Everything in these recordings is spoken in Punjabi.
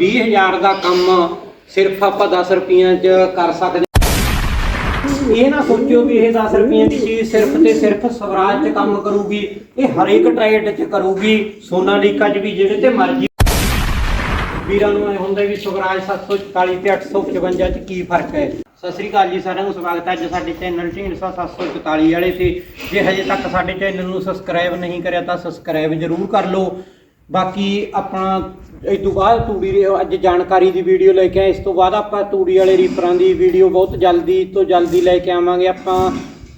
20000 ਦਾ ਕੰਮ ਸਿਰਫ ਆਪਾਂ 10 ਰੁਪਈਆਂ 'ਚ ਕਰ ਸਕਦੇ ਇਹ ਨਾ ਸੋਚਿਓ ਵੀ ਇਹ 10 ਰੁਪਈਆਂ ਦੀ ਚੀਜ਼ ਸਿਰਫ ਤੇ ਸਿਰਫ ਸਵਰਾਜ 'ਚ ਕੰਮ ਕਰੂਗੀ, ਇਹ ਹਰੇਕ ਟ੍ਰੇਡ 'ਚ ਕਰੂਗੀ, ਸੋਨਾਲੀਕਾ 'ਚ ਵੀ ਜਿਹੜੇ ਤੇ ਮਰਜ਼ੀ ਵੀਰਾਂ ਨੂੰ ਇਹ ਹੁੰਦਾ ਵੀ ਸਵਰਾਜ 744 ਤੇ 855 'ਚ ਕੀ ਫ਼ਰਕ ਹੈ? ਸਤਿ ਸ੍ਰੀ ਅਕਾਲ ਜੀ, ਸਾਰਿਆਂ ਨੂੰ ਸਵਾਗਤ ਹੈ ਅੱਜ ਸਾਡੇ ਚੈਨਲ ਢੀਂਡਸਾ 744 ਵਾਲੇ ਤੇ। ਜੇ ਹਜੇ ਤੱਕ ਸਾਡੇ ਚੈਨਲ ਨੂੰ ਸਬਸਕ੍ਰਾਈਬ ਨਹੀਂ ਕਰਿਆ ਤਾਂ ਸਬਸਕ੍ਰਾਈਬ ਜ਼ਰੂਰ ਕਰ ਲਓ। ਬਾਕੀ ਆਪਣਾ ਇਸ ਤੋਂ ਬਾਅਦ ਤੂੜੀ ਦੀ ਅੱਜ ਜਾਣਕਾਰੀ ਦੀ ਵੀਡੀਓ ਲੈ ਕੇ ਆਏ। ਇਸ ਤੋਂ ਬਾਅਦ ਆਪਾਂ ਤੂੜੀ ਵਾਲੇ ਰੀਪਰਾਂ ਦੀ ਵੀਡੀਓ ਬਹੁਤ ਜਲਦੀ ਤੋਂ ਜਲਦੀ ਲੈ ਕੇ ਆਵਾਂਗੇ। ਆਪਾਂ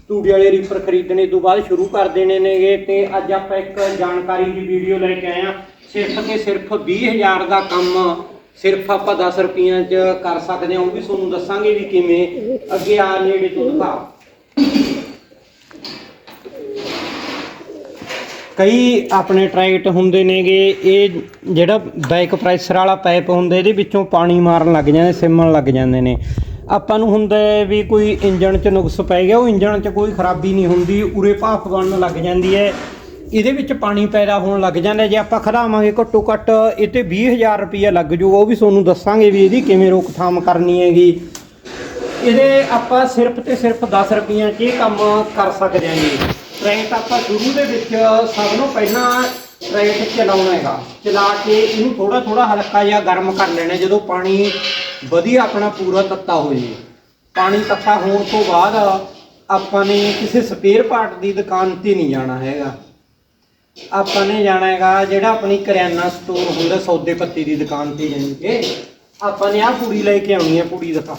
ਤੂੜੀ ਵਾਲੇ ਰੀਪਰ ਖਰੀਦਣੇ ਤੋਂ ਬਾਅਦ ਸ਼ੁਰੂ ਕਰ ਦੇਣੇ ਨੇਗੇ ਤੇ ਅੱਜ ਆਪਾਂ ਇੱਕ ਜਾਣਕਾਰੀ ਦੀ ਵੀਡੀਓ ਲੈ ਕੇ ਆਏ ਆ ਸਿਰਫ ਤੇ ਸਿਰਫ 20000 ਦਾ ਕੰਮ ਸਿਰਫ ਆਪਾਂ 10 ਰੁਪਈਆਂ 'ਚ ਕਰ ਸਕਦੇ ਹਾਂ। ਉਹ ਵੀ ਤੁਹਾਨੂੰ ਦੱਸਾਂਗੇ ਵੀ ਕਿਵੇਂ। ਅੱਗੇ ਆ ਨੇੜੇ ਤੋਂ ਦਿਖਾ ਕਈ ਆਪਣੇ ਟਰੈਕਟ ਹੁੰਦੇ ਨੇਗੇ, ਇਹ ਜਿਹੜਾ ਬੈਕ ਪ੍ਰੈਸ਼ਰ ਵਾਲਾ ਪਾਈਪ ਹੁੰਦਾ, ਇਹਦੇ ਵਿੱਚੋਂ ਪਾਣੀ ਮਾਰਨ ਲੱਗ ਜਾਂਦੇ, ਸਿਮਣ ਲੱਗ ਜਾਂਦੇ ਨੇ। ਆਪਾਂ ਨੂੰ ਹੁੰਦਾ ਹੈ ਵੀ ਕੋਈ ਇੰਜਣ 'ਚ ਨੁਕਸ ਪੈ ਗਿਆ, ਉਹ ਇੰਜਣ 'ਚ ਕੋਈ ਖਰਾਬੀ ਨਹੀਂ ਹੁੰਦੀ, ਉਰੇ ਭਾਫ ਬਣਨ ਲੱਗ ਜਾਂਦੀ ਹੈ। ਇਹਦੇ ਵਿੱਚ ਪਾਣੀ ਪੈਦਾ ਹੋਣ ਲੱਗ ਜਾਂਦਾ, ਜੇ ਆਪਾਂ ਖੜਾਵਾਂਗੇ ਘੱਟੋ ਘੱਟ, ਇਹ ਤੇ 20000 ਰੁਪਈਆ ਲੱਗ ਜਾਊਗਾ ਉਹ ਵੀ ਤੁਹਾਨੂੰ ਦੱਸਾਂਗੇ ਵੀ ਇਹਦੀ ਕਿਵੇਂ ਰੋਕਥਾਮ ਕਰਨੀ ਹੈਗੀ। ਇਹਦੇ ਆਪਾਂ ਸਿਰਫ ਤੇ ਸਿਰਫ 10 ਰੁਪਈਆਂ 'ਚ ਇਹ ਕੰਮ ਕਰ ਸਕਦੇ ਹਾਂ ਜੀ। ਟਰੈਕਟ ਆਪਾਂ ਸ਼ੁਰੂ ਦੇ ਵਿੱਚ ਸਭ ਨੂੰ ਪਹਿਲਾਂ ਟਰੈਕਟ ਚਲਾਉਣਾ ਹੈਗਾ। ਚਲਾ ਕੇ ਇਹਨੂੰ ਥੋੜਾ ਥੋੜਾ ਹਲਕਾ ਜਿਹਾ ਗਰਮ ਕਰ ਲੈਣਾ, ਜਦੋਂ ਪਾਣੀ ਵਧੀਆ ਆਪਣਾ ਪੂਰਾ ਤੱਤਾ ਹੋ ਜੇ ਪਾਣੀ ਤੱਤਾ ਹੋਣ ਤੋਂ ਬਾਅਦ ਆਪਾਂ ਨੇ ਕਿਸੇ ਸਪੇਅਰ ਪਾਰਟ ਦੀ ਦੁਕਾਨ ਤੇ ਨਹੀਂ ਜਾਣਾ ਹੈਗਾ। ਆਪਾਂ ਨੇ ਜਾਣਾ ਹੈਗਾ ਜਿਹੜਾ ਆਪਣੀ ਕਰਿਆਨਾ ਸਟੋਰ ਹੁੰਦਾ ਸੌਦੇ ਪੱਤੀ ਦੀ ਦੁਕਾਨ ਤੇ ਜਾਣੀ ਕਿ। ਆਪਾਂ ਨੇ ਆਹ ਪੂੜੀ ਲੈ ਕੇ ਆਉਣੀ ਹੈ, ਪੂੜੀ ਦਿਖਾ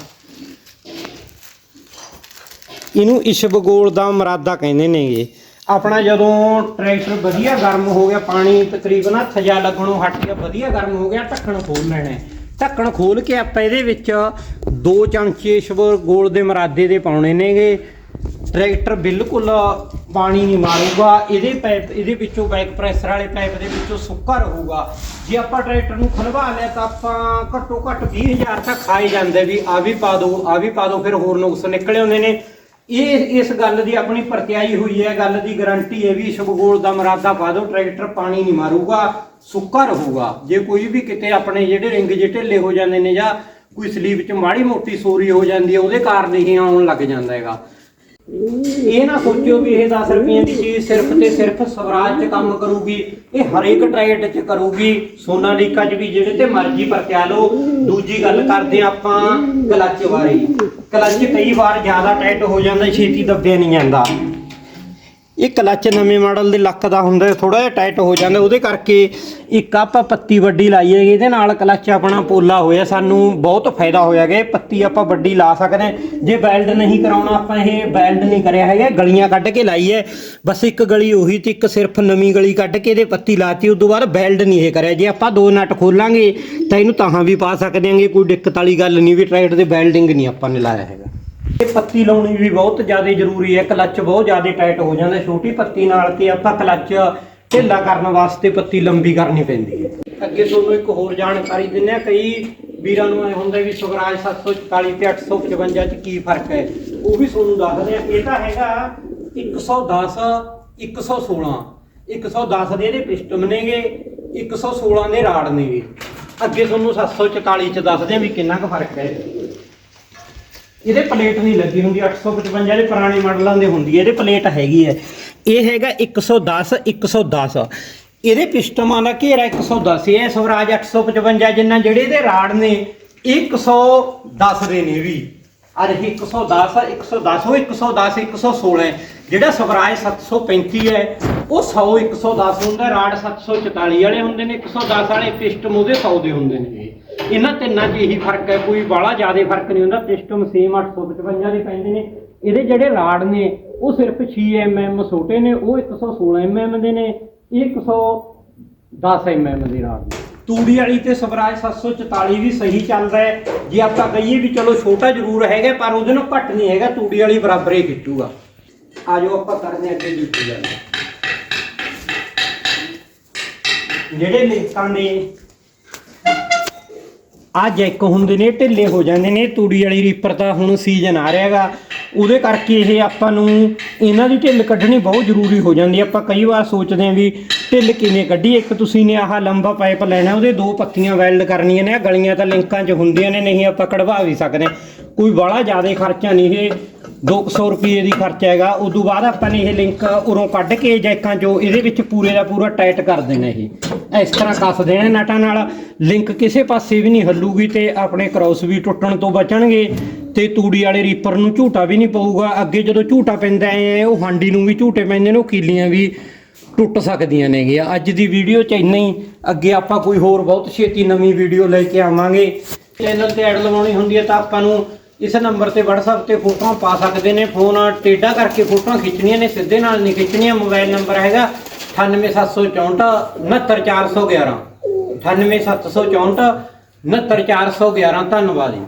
ਇਹਨੂੰ ਇਸ਼ਬਗੋਲ ਦਾ ਮਰਾਦਾ ਕਹਿੰਦੇ ਨੇਗੇ। ਆਪਣਾ ਜਦੋਂ ਟਰੈਕਟਰ ਵਧੀਆ ਗਰਮ ਹੋ ਗਿਆ, ਪਾਣੀ ਤਕਰੀਬਨ ਹੱਥ ਜਾ ਲੱਗਣੋਂ ਹਟ ਗਿਆ, ਵਧੀਆ ਗਰਮ ਹੋ ਗਿਆ, ਢੱਕਣ ਖੋਲ ਲੈਣਾ ਢੱਕਣ ਖੋਲ ਕੇ ਆਪਾਂ ਇਹਦੇ ਵਿੱਚ ਦੋ ਚਮਚੇ ਇਸ਼ਬਗੋਲ ਦੇ ਮਰਾਦੇ ਦੇ ਪਾਉਣੇ ਨੇਗੇ। ਟਰੈਕਟਰ ਬਿਲਕੁਲ ਪਾਣੀ ਨਹੀਂ ਮਾਰੂਗਾ, ਇਹਦੇ ਪਾਈਪ ਇਹਦੇ ਵਿੱਚੋਂ ਬੈਕ ਪ੍ਰੈਸ਼ਰ ਵਾਲੇ ਪਾਈਪ ਦੇ ਵਿੱਚੋਂ ਸੁੱਕਾ ਰਹੂਗਾ। ਜੇ ਆਪਾਂ ਟਰੈਕਟਰ ਨੂੰ ਖਲਵਾ ਲਿਆ ਤਾਂ ਆਪਾਂ ਘੱਟੋ ਘੱਟ 20000 ਤੱਕ ਖਾਏ ਜਾਂਦੇ ਵੀ ਆ ਵੀ ਪਾ ਦਿਓ ਆ ਵੀ ਪਾ ਦਿਓ ਫਿਰ ਹੋਰ ਨੁਕਸ ਨਿਕਲੇ ਹੁੰਦੇ ਨੇ। ਇਹ ਇਸ ਗੱਲ ਦੀ ਆਪਣੀ ਪ੍ਰਤਿਆਈ ਹੋਈ ਹੈ, ਗੱਲ ਦੀ ਗਾਰੰਟੀ ਹੈ ਵੀ ਸ਼ਬਗੋਲ ਦਾ ਮਰਾਦਾ ਪਾ ਟਰੈਕਟਰ ਪਾਣੀ ਨਹੀਂ ਮਾਰੂਗਾ, ਸੁੱਕਾ ਰਹੂਗਾ। ਜੇ ਕੋਈ ਵੀ ਕਿਤੇ ਆਪਣੇ ਜਿਹੜੇ ਰਿੰਗ ਜੇ ਢਿੱਲੇ ਹੋ ਜਾਂਦੇ ਨੇ ਜਾਂ ਕੋਈ ਸਲੀਬ 'ਚ ਮਾੜੀ ਮੋਟੀ ਸੋਰੀ ਹੋ ਜਾਂਦੀ ਹੈ, ਉਹਦੇ ਕਾਰਨ ਇਹ ਆਉਣ ਲੱਗ ਜਾਂਦਾ ਹੈਗਾ। ਇਹ ਨਾ ਸੋਚਿਓ ਵੀ ਇਹ 10 ਰੁਪਏ ਦੀ ਚੀਜ਼ ਸਿਰਫ ਤੇ ਸਿਰਫ ਸਵਰਾਜ 'ਚ ਕੰਮ ਕਰੂਗੀ, ਇਹ ਹਰੇਕ ਟ੍ਰੇਡ 'ਚ ਕਰੂਗੀ, ਸੋਨਾਲੀਕਾ 'ਚ ਵੀ ਜਿਹੜੇ ਤੇ ਮਰਜ਼ੀ ਪਰਤਿਆ ਲਓ, ਦੂਜੀ ਗੱਲ ਕਰਦੇ ਹਾਂ ਆਪਾਂ ਕਲੱਚ ਬਾਰੇ ਕਲਚ ਕਈ ਵਾਰ ਜ਼ਿਆਦਾ ਟਾਈਟ ਹੋ ਜਾਂਦਾ ਛੇਤੀ ਦੱਬਿਆ ਨਹੀਂ ਜਾਂਦਾ। ਇਹ ਕਲੱਚ ਨਵੇਂ ਮਾਡਲ ਦੇ ਲੱਕ ਦਾ ਹੁੰਦਾ ਥੋੜਾ ਜਿਹਾ ਟਾਈਟ ਹੋ ਜਾਂਦਾ, ਉਹਦੇ ਕਰਕੇ ਇੱਕ ਆਪਾਂ ਪੱਤੀ ਵੱਡੀ ਲਾਈ ਹੈਗੀ ਇਹਦੇ ਨਾਲ ਕਲੱਚ ਆਪਣਾ ਪੋਲਾ ਹੋਇਆ, ਸਾਨੂੰ ਬਹੁਤ ਫਾਇਦਾ ਹੋਇਆ ਗਿਆ ਪੱਤੀ ਆਪਾਂ ਵੱਡੀ ਲਾ ਸਕਦੇ ਜੇ ਬੈਲਡ ਨਹੀਂ ਕਰਾਉਣਾ, ਆਪਾਂ ਇਹ ਬੈਲਡ ਨਹੀਂ ਕਰਿਆ ਹੈਗਾ, ਗਲੀਆਂ ਕੱਢ ਕੇ ਲਾਈ ਹੈ। ਬਸ ਇੱਕ ਗਲੀ ਉਹੀ ਤੇ ਇੱਕ ਸਿਰਫ ਨਵੀਂ ਗਲੀ ਕੱਢ ਕੇ ਇਹਦੇ ਪੱਤੀ ਲਾਤੀ ਤੋਂ ਬਾਅਦ ਬੈਲਡ ਨਹੀਂ ਇਹ ਕਰਿਆ। ਜੇ ਆਪਾਂ ਦੋ ਨਟ ਖੋਲਾਂਗੇ, ਤਾਂ ਇਹਨੂੰ ਤਾਹਾਂ ਵੀ ਪਾ ਸਕਦੇ ਹਾਂਗੇ, ਕੋਈ ਦਿੱਕਤ ਵਾਲੀ ਗੱਲ ਨਹੀਂ ਵੀ ਟਰੈਕਟਰ ਦੇ ਬੈਲਡਿੰਗ ਨਹੀਂ ਆਪਾਂ ਨੇ ਲਾਇਆ ਹੈਗਾ। ਇਹ ਪੱਤੀ ਲਾਉਣੀ ਵੀ ਬਹੁਤ ਜ਼ਿਆਦਾ ਜ਼ਰੂਰੀ ਹੈ, ਕਲੱਚ ਬਹੁਤ ਜ਼ਿਆਦਾ ਟਾਈਟ ਹੋ ਜਾਂਦਾ, ਛੋਟੀ ਪੱਤੀ ਨਾਲ ਤੇ ਆਪਾਂ ਕਲੱਚ ਢਿੱਲਾ ਕਰਨ ਵਾਸਤੇ ਪੱਤੀ ਲੰਬੀ ਕਰਨੀ ਪੈਂਦੀ ਹੈ। ਅੱਗੇ ਤੁਹਾਨੂੰ ਇੱਕ ਹੋਰ ਜਾਣਕਾਰੀ ਦਿੰਦੇ ਆ ਕਈ ਵੀਰਾਂ ਨੂੰ ਐ ਹੁੰਦਾ ਵੀ ਸਵਰਾਜ 744 ਤੇ 855 ਚ ਕੀ ਫ਼ਰਕ ਹੈ, ਉਹ ਵੀ ਤੁਹਾਨੂੰ ਦੱਸਦੇ ਆ ਇਹ ਤਾਂ ਹੈਗਾ 110 116 110 ਦੇ ਇਹਦੇ ਪਿਸਟਮ ਨੇਗੇ 116 ਦੇ ਰਾੜ ਨੇਗੇ। ਅੱਗੇ ਤੁਹਾਨੂੰ 744 ਚ ਦੱਸਦੇ ਆ ਵੀ ਕਿੰਨਾ ਕੁ ਫ਼ਰਕ ਹੈ। ਇਹਦੇ ਪਲੇਟ ਨਹੀਂ ਲੱਗੀ ਹੁੰਦੀ 855 ਦੇ ਪੁਰਾਣੇ ਮਾਡਲਾਂ ਦੇ ਹੁੰਦੀ ਹੈ ਇਹਦੇ ਪਲੇਟ ਹੈਗੀ ਹੈ ਇਹ ਹੈਗਾ 110 110 ਇਹਦੇ ਪਿਸਟਮਾਂ ਦਾ ਘੇਰਾ 110 ਇਹ ਹੈ ਸਵਰਾਜ 855 ਜਿੰਨਾ ਜਿਹੜੇ ਇਹਦੇ ਰਾੜ ਨੇ ਇਹ 110 ਦੇ ਨੇ ਵੀ ਅਰ ਇਹ 110 110 ਉਹ 110 116 ਹੈ ਜਿਹੜਾ ਸਵਰਾਜ 735 ਹੈ ਉਹ 100 110 ਹੁੰਦਾ ਰਾੜ 744 ਵਾਲੇ ਹੁੰਦੇ ਨੇ 110 ਵਾਲੇ ਪਿਸਟਮ ਉਹਦੇ 100 ਦੇ ਹੁੰਦੇ ਨੇ ਇਹਨਾਂ ਤਿੰਨਾਂ 'ਚ ਇਹੀ ਫ਼ਰਕ ਹੈ, ਕੋਈ ਬਾਹਲਾ ਜ਼ਿਆਦਾ ਫ਼ਰਕ ਨਹੀਂ ਹੁੰਦਾ ਪਿਸਟਮ ਸੇਮ 855 ਦੇ ਪੈਂਦੇ ਨੇ। ਇਹਦੇ ਜਿਹੜੇ ਰਾੜ ਨੇ, ਉਹ ਸਿਰਫ 6 mm ਛੋਟੇ ਨੇ, ਉਹ 116 mm ਦੇ ਨੇ, ਇਹ 110 mm ਦੇ ਰਾੜ ਨੇ। ਤੂੜੀ ਵਾਲੀ ਤੇ ਸਵਰਾਜ 744 ਵੀ ਸਹੀ ਚੱਲਦਾ ਹੈ। ਜੇ ਆਪਾਂ ਕਹੀਏ ਵੀ ਚਲੋ ਛੋਟਾ ਜ਼ਰੂਰ ਹੈਗਾ, ਪਰ ਉਹਦੇ ਨਾਲੋਂ ਘੱਟ ਨਹੀਂ ਹੈਗਾ, ਤੂੜੀ ਵਾਲੀ ਬਰਾਬਰ ਹੀ ਖਿੱਚੂਗਾ। ਆ ਜਾਓ ਆਪਾਂ ਕਰਦੇ ਹਾਂ ਅੱਗੇ ਦੂਜੀ ਗੱਲ। ਜਿਹੜੇ ਲਿੰਕਾਂ ਨੇ ਆ ਜੈਕ ਹੁੰਦੇ ਨੇ, ਢਿੱਲੇ ਹੋ ਜਾਂਦੇ ਨੇ, ਤੂੜੀ ਵਾਲੀ ਰੀਪਰ ਤਾਂ ਹੁਣ ਸੀਜ਼ਨ ਆ ਰਿਹਾਗਾ। ਉਹਦੇ ਕਰਕੇ ਇਹ ਆਪਾਂ ਨੂੰ ਇਹਨਾਂ ਦੀ ਢਿੱਲ ਕੱਢਣੀ ਬਹੁਤ ਜ਼ਰੂਰੀ ਹੋ ਜਾਂਦੀ ਆਪਾਂ ਕਈ ਵਾਰ ਸੋਚਦੇ ਹਾਂ ਵੀ ਢਿੱਲ ਕਿਵੇਂ ਕੱਢੀ ਇੱਕ ਤੁਸੀਂ ਨੇ ਆਹ ਲੰਬਾ ਪਾਈਪ ਲੈਣਾ, ਉਹਦੇ ਦੋ ਪੱਤੀਆਂ ਵੈਲਡ ਕਰਨੀਆਂ ਨੇ। ਆਹ ਗਲੀਆਂ ਤਾਂ ਲਿੰਕਾਂ 'ਚ ਹੁੰਦੀਆਂ ਨੇ, ਨਹੀਂ ਆਪਾਂ ਕਢਵਾ ਵੀ ਸਕਦੇ। ਕੋਈ ਬੜਾ ਜ਼ਿਆਦਾ ਖਰਚਾ ਨਹੀਂ ਇਹ। 200 ਰੁਪਏ ਦੀ ਖਰਚਾ ਹੈਗਾ। ਉਦੋਂ ਬਾਅਦ ਆਪਾਂ ਨੇ ਇਹ ਲਿੰਕ ਉਰੋਂ ਕੱਢ ਕੇ ਜੈਕਾਂ 'ਚੋਂ ਇਹਦੇ ਵਿੱਚ ਪੂਰੇ ਦਾ ਪੂਰਾ ਟਾਈਟ ਕਰ ਦੇਣਾ ਇਹ। ਇਸ ਤਰ੍ਹਾਂ ਕੱਸ ਦੇਣਾ ਨਟਾਂ ਨਾਲ। ਲਿੰਕ ਕਿਸੇ ਪਾਸੇ ਵੀ ਨਹੀਂ ਹੱਲੂਗੀ ਤੇ ਆਪਣੇ ਕ੍ਰੋਸ ਵੀ ਟੁੱਟਣ ਤੋਂ ਬਚਣਗੇ ਤੇ ਤੂੜੀ ਵਾਲੇ ਰੀਪਰ ਨੂੰ ਝੂਟਾ ਵੀ ਨਹੀਂ ਪਊਗਾ। ਅੱਗੇ ਜਦੋਂ ਝੂਟਾ ਪੈਂਦਾ ਹੈ ਉਹ ਹਾਂਡੀ ਨੂੰ ਵੀ ਝੂਟੇ ਪੈਂਦੇ ਨੇ, ਉਹ ਕੀਲੀਆਂ ਵੀ ਟੁੱਟ ਸਕਦੀਆਂ ਨੇਗੀਆਂ ਅੱਜ ਦੀ ਵੀਡੀਓ ਚ ਇੰਨਾ ਹੀ। ਅੱਗੇ ਆਪਾਂ ਕੋਈ ਹੋਰ ਬਹੁਤ ਛੇਤੀ ਨਵੀਂ ਵੀਡੀਓ ਲੈ ਕੇ ਆਵਾਂਗੇ। ਚੈਨਲ ਤੇ ਐਡ ਲਵਾਉਣੀ ਹੁੰਦੀ ਹੈ ਤਾਂ ਆਪਾਂ ਨੂੰ ਇਸ ਨੰਬਰ ਤੇ WhatsApp ਤੇ ਫੋਟੋਆਂ ਪਾ ਸਕਦੇ ਨੇ। ਫੋਨ ਟੇਢਾ ਕਰਕੇ ਫੋਟੋਆਂ ਖਿੱਚਣੀਆਂ ਨੇ, ਸਿੱਧੇ ਨਾਲ ਨਹੀਂ ਖਿੱਚਣੀਆਂ। ਮੋਬਾਈਲ ਨੰਬਰ ਹੈਗਾ 98764 69411 98764 69411 ਧੰਨਵਾਦ ਜੀ।